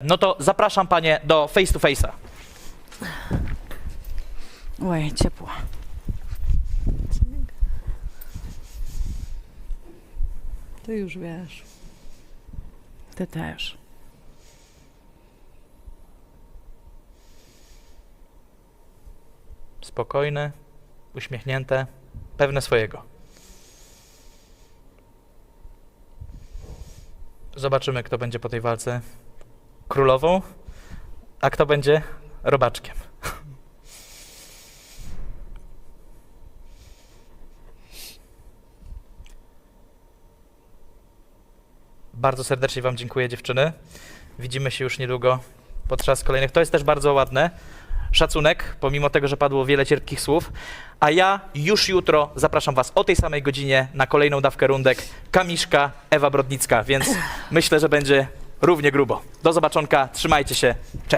No to zapraszam panie do face to face'a. Oj, ciepło. Ty już wiesz. Ty też. Spokojne, uśmiechnięte, pewne swojego. Zobaczymy, kto będzie po tej walce królową, a kto będzie robaczkiem. Bardzo serdecznie Wam dziękuję, dziewczyny. Widzimy się już niedługo podczas kolejnych. To jest też bardzo ładne. Szacunek, pomimo tego, że padło wiele cierpkich słów. A ja już jutro zapraszam Was o tej samej godzinie na kolejną dawkę rundek. Kamiszka, Ewa Brodnicka, więc myślę, że będzie równie grubo. Do zobaczonka, trzymajcie się, cześć.